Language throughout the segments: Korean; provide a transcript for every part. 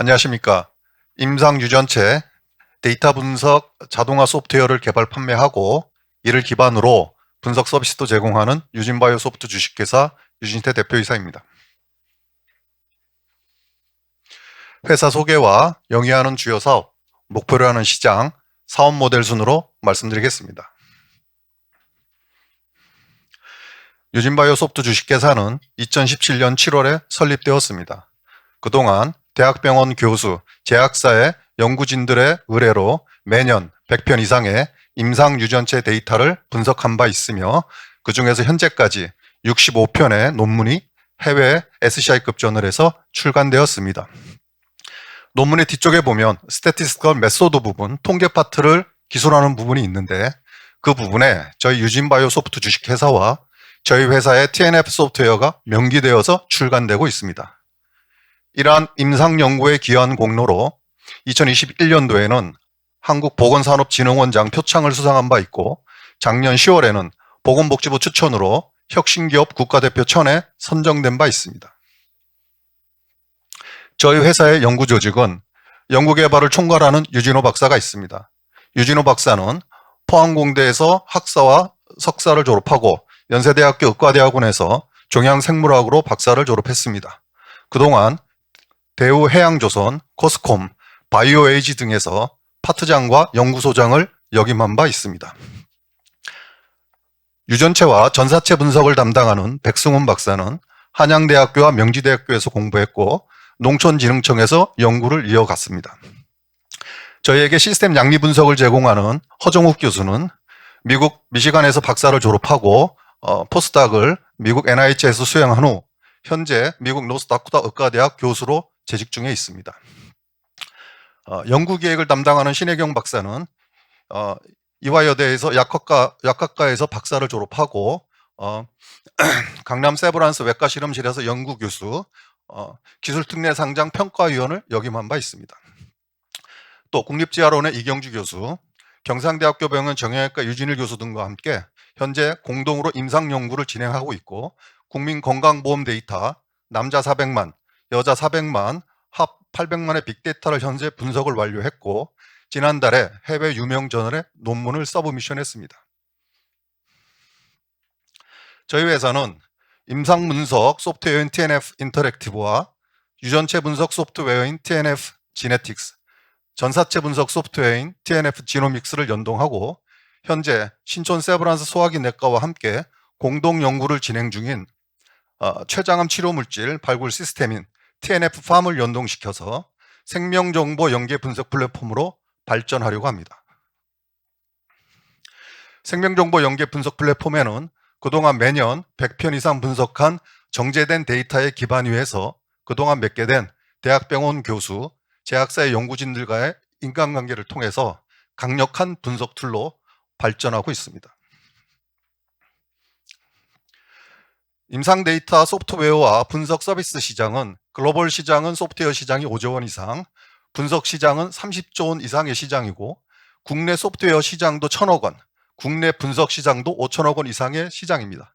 안녕하십니까. 임상 유전체 데이터 분석 자동화 소프트웨어를 개발 판매하고 이를 기반으로 분석 서비스도 제공하는 유진바이오 소프트 주식회사 유진태 대표이사입니다. 회사 소개와 영위하는 주요 사업, 목표로 하는 시장, 사업 모델 순으로 말씀드리겠습니다. 유진바이오 소프트 주식회사는 2017년 7월에 설립되었습니다. 그동안 대학병원 교수, 제약사의 연구진들의 의뢰로 매년 100편 이상의 임상 유전체 데이터를 분석한 바 있으며 그 중에서 현재까지 65편의 논문이 해외 SCI급 저널에서 출간되었습니다. 논문의 뒤쪽에 보면 스태티스컬 메소드 부분, 통계 파트를 기술하는 부분이 있는데 그 부분에 저희 유진바이오 소프트 주식회사와 저희 회사의 TNF 소프트웨어가 명기되어서 출간되고 있습니다. 이러한 임상 연구에 기여한 공로로 2021년도에는 한국보건산업진흥원장 표창을 수상한 바 있고 작년 10월에는 보건복지부 추천으로 혁신기업 국가대표 천에 선정된 바 있습니다. 저희 회사의 연구조직은 연구개발을 총괄하는 유진호 박사가 있습니다. 유진호 박사는 포항공대에서 학사와 석사를 졸업하고 연세대학교 의과대학원에서 종양생물학으로 박사를 졸업했습니다. 그동안 대우해양조선, 코스콤, 바이오에이지 등에서 파트장과 연구소장을 역임한 바 있습니다. 유전체와 전사체 분석을 담당하는 백승훈 박사는 한양대학교와 명지대학교에서 공부했고 농촌진흥청에서 연구를 이어갔습니다. 저희에게 시스템 양리 분석을 제공하는 허정욱 교수는 미국 미시간에서 박사를 졸업하고 어, 포스닥을 미국 NIH에서 수행한 후 현재 미국 노스다코타 의과대학 교수로 재직 중에 있습니다. 어, 연구 기획을 담당하는 신혜경 박사는 어, 이화여대에서 약학과 약학과에서 박사를 졸업하고 어, 강남 세브란스 외과 실험실에서 연구 교수, 어, 기술특례 상장 평가위원을 역임한 바 있습니다. 또 국립지하론의 이경주 교수, 경상대학교 병원 정형외과 유진일 교수 등과 함께 현재 공동으로 임상 연구를 진행하고 있고 국민 건강보험 데이터 남자 400만, 여자 400만, 합 800만의 빅데이터를 현재 분석을 완료했고 지난달에 해외 유명 저널에 논문을 서브미션했습니다. 저희 회사는 임상 분석 소프트웨어인 TNF 인터랙티브와 유전체 분석 소프트웨어인 TNF 지네틱스, 전사체 분석 소프트웨어인 TNF 지노믹스를 연동하고 현재 신촌 세브란스 소화기 내과와 함께 공동 연구를 진행 중인 어, 췌장암 치료 물질 발굴 시스템인 TNF 팜을 연동시켜서 생명정보 연계 분석 플랫폼으로 발전하려고 합니다. 생명정보 연계 분석 플랫폼에는 그동안 매년 100편 이상 분석한 정제된 데이터에 기반 위해서 그동안 맺게 된 대학병원 교수, 제약사의 연구진들과의 인간관계를 통해서 강력한 분석 툴로 발전하고 있습니다. 임상 데이터 소프트웨어와 분석 서비스 시장은 글로벌 시장은 소프트웨어 시장이 5조 원 이상, 분석 시장은 30조 원 이상의 시장이고 국내 소프트웨어 시장도 1천억 원, 국내 분석 시장도 5천억 원 이상의 시장입니다.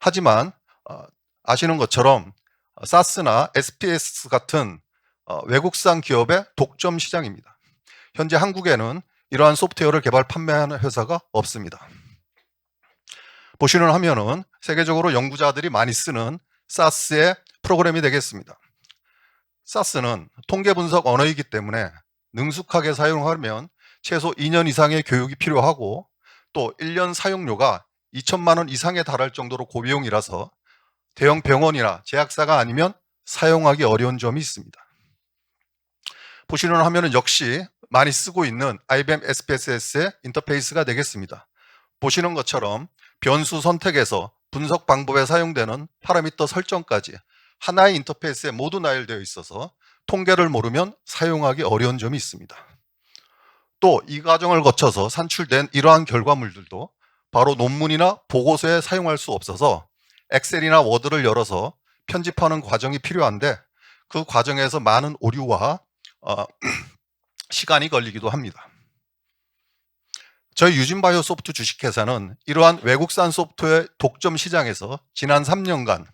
하지만 어, 아시는 것처럼 사스나 SPS 같은 어, 외국산 기업의 독점 시장입니다. 현재 한국에는 이러한 소프트웨어를 개발 판매하는 회사가 없습니다. 보시는 화면은 세계적으로 연구자들이 많이 쓰는 사스의 프로그램이 되겠습니다. 사스는 통계 분석 언어이기 때문에 능숙하게 사용하면 최소 2년 이상의 교육이 필요하고 또 1년 사용료가 2천만 원 이상에 달할 정도로 고비용이라서 대형 병원이나 제약사가 아니면 사용하기 어려운 점이 있습니다. 보시는 화면은 역시 많이 쓰고 있는 IBM SPSS의 인터페이스가 되겠습니다. 보시는 것처럼 변수 선택에서 분석 방법에 사용되는 파라미터 설정까지 하나의 인터페이스에 모두 나열되어 있어서 통계를 모르면 사용하기 어려운 점이 있습니다. 또 이 과정을 거쳐서 산출된 이러한 결과물들도 바로 논문이나 보고서에 사용할 수 없어서 엑셀이나 워드를 열어서 편집하는 과정이 필요한데 그 과정에서 많은 오류와 어, 시간이 걸리기도 합니다. 저희 유진바이오 소프트 주식회사는 이러한 외국산 소프트웨어 독점 시장에서 지난 3년간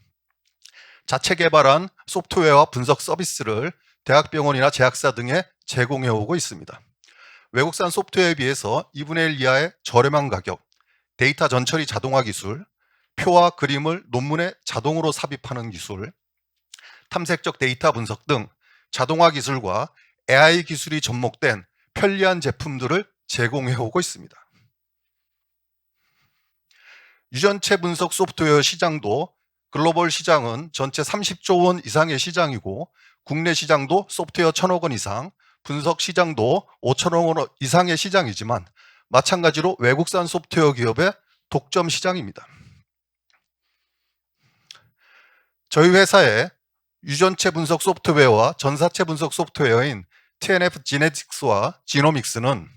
자체 개발한 소프트웨어와 분석 서비스를 대학병원이나 제약사 등에 제공해 오고 있습니다. 외국산 소프트웨어에 비해서 2분의 1 이하의 저렴한 가격, 데이터 전처리 자동화 기술, 표와 그림을 논문에 자동으로 삽입하는 기술, 탐색적 데이터 분석 등 자동화 기술과 AI 기술이 접목된 편리한 제품들을 제공해 오고 있습니다. 유전체 분석 소프트웨어 시장도 글로벌 시장은 전체 30조 원 이상의 시장이고 국내 시장도 소프트웨어 1천억 원 이상, 분석 시장도 5천억 원 이상의 시장이지만 마찬가지로 외국산 소프트웨어 기업의 독점 시장입니다. 저희 회사의 유전체 분석 소프트웨어와 전사체 분석 소프트웨어인 TNF 지네틱스와 지노믹스는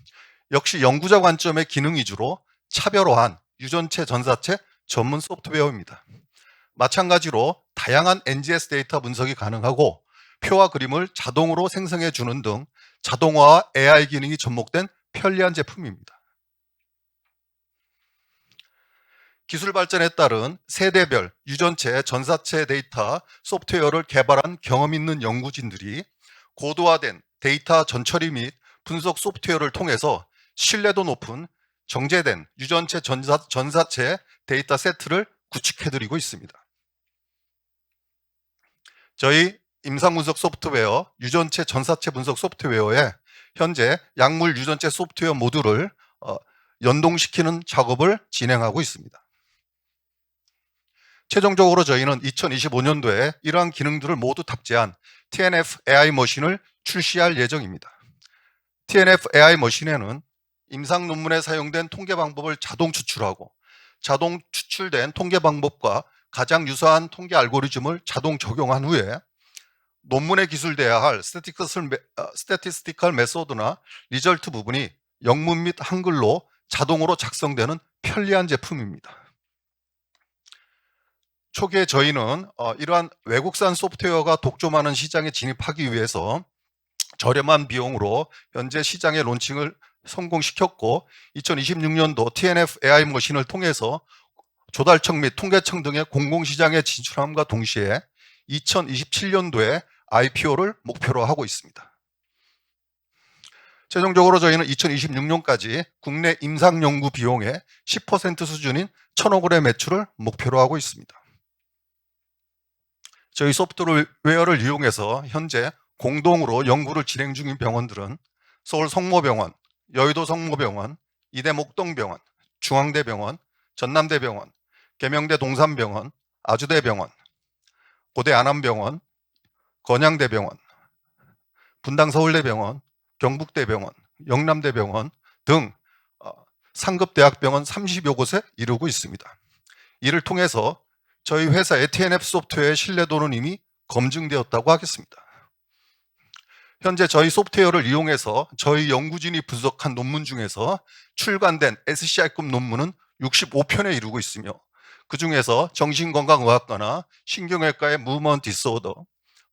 역시 연구자 관점의 기능 위주로 차별화한 유전체 전사체 전문 소프트웨어입니다. 마찬가지로 다양한 NGS 데이터 분석이 가능하고 표와 그림을 자동으로 생성해 주는 등 자동화와 AI 기능이 접목된 편리한 제품입니다. 기술 발전에 따른 세대별 유전체 전사체 데이터 소프트웨어를 개발한 경험 있는 연구진들이 고도화된 데이터 전처리 및 분석 소프트웨어를 통해서 신뢰도 높은 정제된 유전체 전사, 전사체 데이터 세트를 구축해드리고 있습니다. 저희 임상분석 소프트웨어 유전체 전사체 분석 소프트웨어에 현재 약물 유전체 소프트웨어 모듈을 어, 연동시키는 작업을 진행하고 있습니다. 최종적으로 저희는 2025년도에 이러한 기능들을 모두 탑재한 TNF AI 머신을 출시할 예정입니다. TNF AI 머신에는 임상 논문에 사용된 통계 방법을 자동 추출하고 자동 추출된 통계 방법과 가장 유사한 통계 알고리즘을 자동 적용한 후에 논문에 기술돼야 할 스태티스티컬 메소드나 리절트 부분이 영문 및 한글로 자동으로 작성되는 편리한 제품입니다. 초기에 저희는 어, 이러한 외국산 소프트웨어가 독점하는 시장에 진입하기 위해서 저렴한 비용으로 현재 시장의 론칭을 성공시켰고 2026년도 TNF AI 머신을 통해서 조달청 및 통계청 등의 공공시장에 진출함과 동시에 2027년도에 IPO를 목표로 하고 있습니다. 최종적으로 저희는 2026년까지 국내 임상연구 비용의 10% 수준인 천억 원의 매출을 목표로 하고 있습니다. 저희 소프트웨어를 이용해서 현재 공동으로 연구를 진행 중인 병원들은 서울 성모병원, 여의도 성모병원, 이대 목동병원, 중앙대병원, 전남대병원, 계명대 동산병원, 아주대병원, 고대 안암병원, 건양대병원, 분당 서울대병원, 경북대병원, 영남대병원 등 어, 상급 대학병원 30여 곳에 이르고 있습니다. 이를 통해서 저희 회사의 TNF 소프트웨어의 신뢰도는 이미 검증되었다고 하겠습니다. 현재 저희 소프트웨어를 이용해서 저희 연구진이 분석한 논문 중에서 출간된 SCI급 논문은 65편에 이르고 있으며 그 중에서 정신건강의학과나 신경외과의 무먼 디스오더,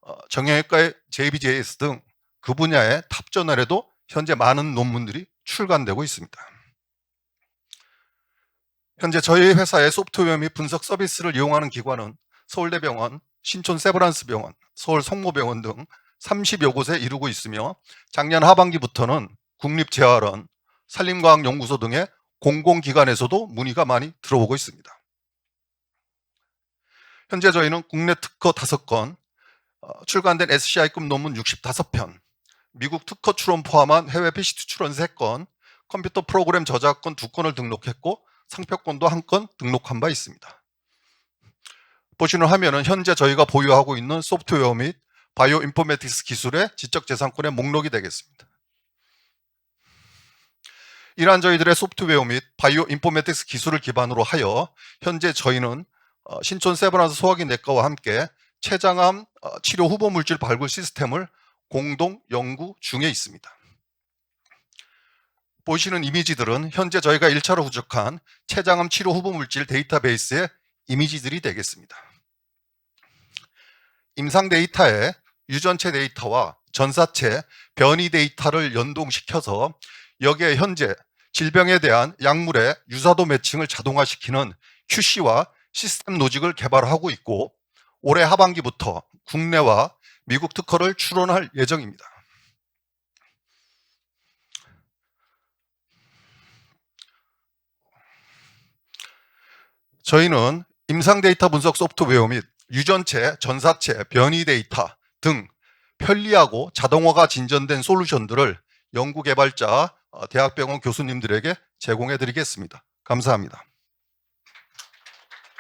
어, 정형외과의 JBJS 등 그 분야의 탑저널에도 현재 많은 논문들이 출간되고 있습니다. 현재 저희 회사의 소프트웨어 및 분석 서비스를 이용하는 기관은 서울대병원, 신촌 세브란스병원, 서울 성모병원 등 30여 곳에 이르고 있으며 작년 하반기부터는 국립재활원, 산림과학연구소 등의 공공기관에서도 문의가 많이 들어오고 있습니다. 현재 저희는 국내 특허 5건, 어, 출간된 SCI급 논문 65편, 미국 특허 출원 포함한 해외 PCT 출원 3건, 컴퓨터 프로그램 저작권 2건을 등록했고 상표권도 한건 등록한 바 있습니다. 보시는 화면은 현재 저희가 보유하고 있는 소프트웨어 및 바이오 인포메틱스 기술의 지적재산권의 목록이 되겠습니다. 이러한 저희들의 소프트웨어 및 바이오 인포메틱스 기술을 기반으로 하여 현재 저희는 어, 신촌 세브란스 소화기 내과와 함께 췌장암 어, 치료 후보 물질 발굴 시스템을 공동 연구 중에 있습니다. 보시는 이미지들은 현재 저희가 1차로 부족한 췌장암 치료 후보 물질 데이터베이스의 이미지들이 되겠습니다. 임상 데이터에 유전체 데이터와 전사체 변이 데이터를 연동시켜서 여기에 현재 질병에 대한 약물의 유사도 매칭을 자동화시키는 QC와 시스템 로직을 개발하고 있고 올해 하반기부터 국내와 미국 특허를 출원할 예정입니다. 저희는 임상 데이터 분석 소프트웨어 및 유전체, 전사체, 변이 데이터 등 편리하고 자동화가 진전된 솔루션들을 연구 개발자, 어, 대학병원 교수님들에게 제공해 드리겠습니다. 감사합니다.